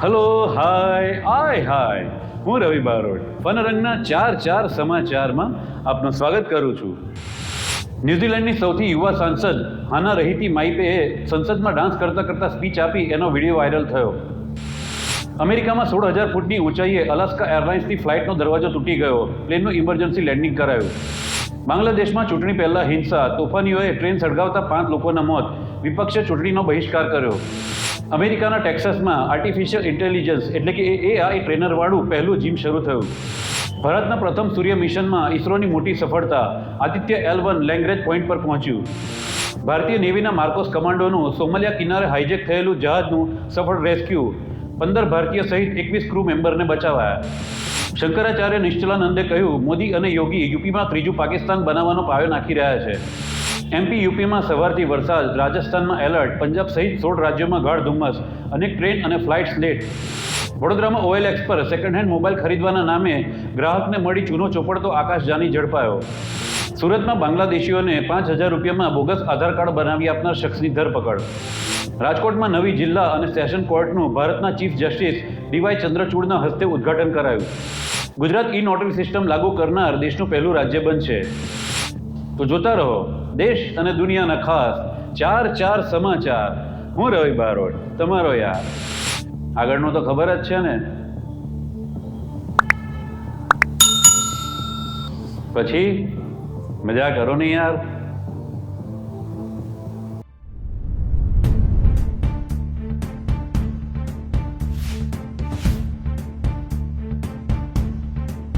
Hello hi આય હાય હું રવિ બારોટ. ફનરંગના ચાર ચાર સમાચારમાં આપનું સ્વાગત કરું છું. ન્યૂઝીલેન્ડની સૌથી યુવા સાંસદ હાના રહીતી માઇપેએ સંસદમાં ડાન્સ કરતા કરતા સ્પીચ આપી, એનો વીડિયો વાયરલ થયો. અમેરિકામાં સોળ હજાર ફૂટની ઊંચાઈએ અલાસ્કા એરલાઇન્સની ફ્લાઇટનો દરવાજો તૂટી ગયો. પ્લેનનું ઇમરજન્સી લેન્ડિંગ કરાયું. બાંગ્લાદેશમાં ચૂંટણી પહેલા હિંસા, તોફાનીઓએ ટ્રેન સળગાવતા પાંચ લોકોના મોત, વિપક્ષે ચૂંટણીનો બહિષ્કાર કર્યો. અમેરિકાના ટેક્સાસમાં આર્ટિફિશિયલ ઇન્ટેલિજન્સ એટલે કે એઆઈ ટ્રેનરવાળું પહેલું જીમ શરૂ થયું. ભારતના પ્રથમ સૂર્ય મિશનમાં ઇસરોની મોટી સફળતા Aditya L one Lagrange point પર પહોંચ્યું. ભારતીય નેવીના માર્કોસ કમાન્ડોનું સોમાલિયા કિનારે હાઇજેક થયેલું જહાજનું સફળ રેસ્ક્યુ પંદર ભારતીય સહિત એકવીસ ક્રૂ મેમ્બરને બચાવાયા. શંકરાચાર્ય નિશ્ચલાનંદે કહ્યું, મોદી અને યોગી યુપીમાં ત્રીજું પાકિસ્તાન બનાવવાનો પાયો નાખી રહ્યા છે. એમપી યુપીમાં સવારથી વરસાદ, રાજસ્થાનમાં એલર્ટ, પંજાબ સહિત સોળ રાજ્યોમાં ગાઢ ધુમ્મસ અનેક ટ્રેન અને ફ્લાઇટ્સ લેટ. વડોદરામાં ઓએલએક્સ પર સેકન્ડ હેન્ડ મોબાઈલ ખરીદવાના નામે ગ્રાહકને મળી ચૂનો ચોપડતો આકાશ જાની ઝડપાયો. સુરતમાં બાંગ્લાદેશીઓને પાંચ હજાર રૂપિયામાં બોગસ આધાર કાર્ડ બનાવી આપનાર શખ્સની ધરપકડ. રાજકોટમાં નવી જિલ્લા અને સેશન કોર્ટનું ભારતના ચીફ જસ્ટિસ ડીવાય ચંદ્રચૂડના હસ્તે ઉદ્ઘાટન કરાયું. ગુજરાત ઈ નોટરી સિસ્ટમ લાગુ કરનાર દેશનું પહેલું રાજ્ય બનશે. તો જોતા રહો, દેશ અને દુનિયાના ખાસ ચાર ચાર સમાચાર. હું રવિ બારોટ, તમારો યાર. આગળનું તો ખબર જ છે ને. પછી? મજા કરો ને યાર.